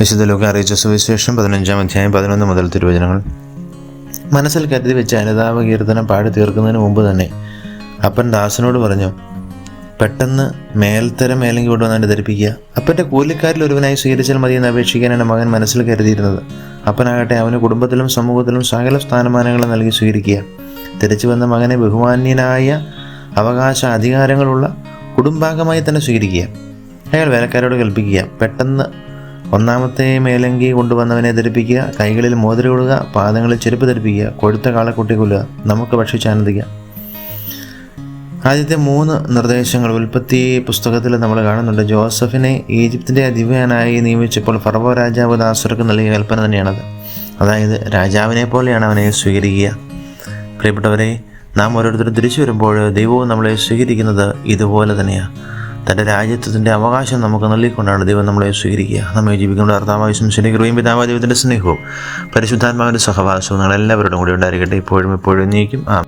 വിശുദ്ധ ലോക അറിയിച്ച സുവിശേഷം പതിനഞ്ചാം അധ്യായം പതിനൊന്ന് മുതൽ തിരുവചനങ്ങൾ. മനസ്സിൽ കരുതി വെച്ച അനുതാപ കീർത്തനം പാടി തീർക്കുന്നതിന് മുമ്പ് തന്നെ അപ്പൻ ദാസനോട് പറഞ്ഞു പെട്ടെന്ന് മേൽത്തരം മേലെങ്കിൽ കൊണ്ടുവന്നാണ്ട് ധരിപ്പിക്കുക. അപ്പന്റെ കൂലിക്കാരിൽ ഒരുവനായി സ്വീകരിച്ചാൽ മതി എന്ന് അപേക്ഷിക്കാനാണ് മകൻ മനസ്സിൽ കരുതിയിരുന്നത്. അപ്പനാകട്ടെ അവന് കുടുംബത്തിലും സമൂഹത്തിലും സകല സ്ഥാനമാനങ്ങളും നൽകി സ്വീകരിക്കുക. തിരിച്ചു വന്ന മകനെ ബഹുമാന്യനായ അവകാശ അധികാരങ്ങളുള്ള കുടുംബാംഗമായി തന്നെ സ്വീകരിക്കുക. അയാൾ വേലക്കാരോട് കൽപ്പിക്കുക. പെട്ടെന്ന് ഒന്നാമത്തെ മേലങ്കി കൊണ്ടുവന്നവനെ ധരിപ്പിക്കുക കൈകളിൽ മോതിര ഇടുക പാദങ്ങളിൽ ചെരുപ്പ് ധരിപ്പിക്കുക കൊഴുത്ത കാളക്കുട്ടി കൊല്ലുക നമുക്ക് ഭക്ഷിച്ചാനന്ദിക്കാം ആദ്യത്തെ മൂന്ന് നിർദ്ദേശങ്ങൾ ഉൽപ്പത്തി പുസ്തകത്തിൽ നമ്മൾ കാണുന്നുണ്ട്. ജോസഫിനെ ഈജിപ്തിന്റെ അധിപനായി നിയമിച്ചപ്പോൾ ഫറവോ രാജാവ് ദാസർക്ക് നൽകിയ കൽപ്പന തന്നെയാണത്. അതായത് രാജാവിനെ പോലെയാണ് അവനെ സ്വീകരിക്കുക. പ്രിയപ്പെട്ടവരെ നാം ഓരോരുത്തരും തിരിച്ചു വരുമ്പോൾ ദൈവവും നമ്മളെ സ്വീകരിക്കുന്നത് ഇതുപോലെ തന്നെയാണ് തന്റെ രാജ്യത്വത്തിന്റെ അവകാശം നമുക്ക് നൽകിക്കൊണ്ടാണ് ദൈവം നമ്മളെ സ്വീകരിക്കുക. നമ്മെ ജീവിക്കുന്ന അർത്ഥാവാവശ്യം സ്നേഹിക്കുകയും പിതാവ് ദൈവത്തിന്റെ സ്നേഹവും പരിശുദ്ധാത്മാവിന്റെ സഹവാസവും നിങ്ങളെല്ലാവരോടും കൂടി ഉണ്ടായിരിക്കട്ടെ. ഇപ്പോഴും എപ്പോഴും നീക്കും. ആ